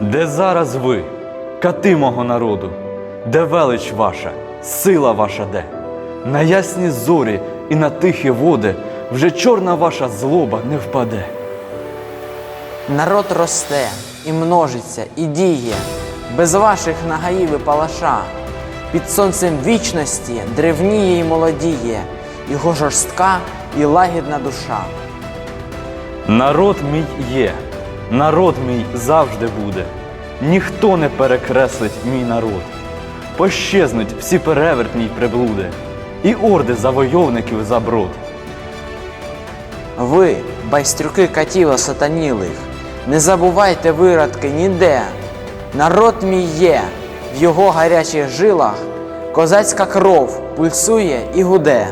Де зараз ви, кати мого народу, де велич ваша, сила ваша де? На ясні зорі і на тихі води вже чорна ваша злоба не впаде. Народ росте і множиться, і діє, без ваших нагаїв і палаша. Під сонцем вічності древніє і молодіє, його жорстка і лагідна душа. Народ мій є, народ мій завжди буде. Ніхто не перекреслить мій народ. Пощезнуть всі перевертні й приблуди, і орди завойовників заброд. Ви, байстрюки катів осатанілих, не забувайте виродки ніде. Народ мій є, в його гарячих жилах козацька кров пульсує і гуде.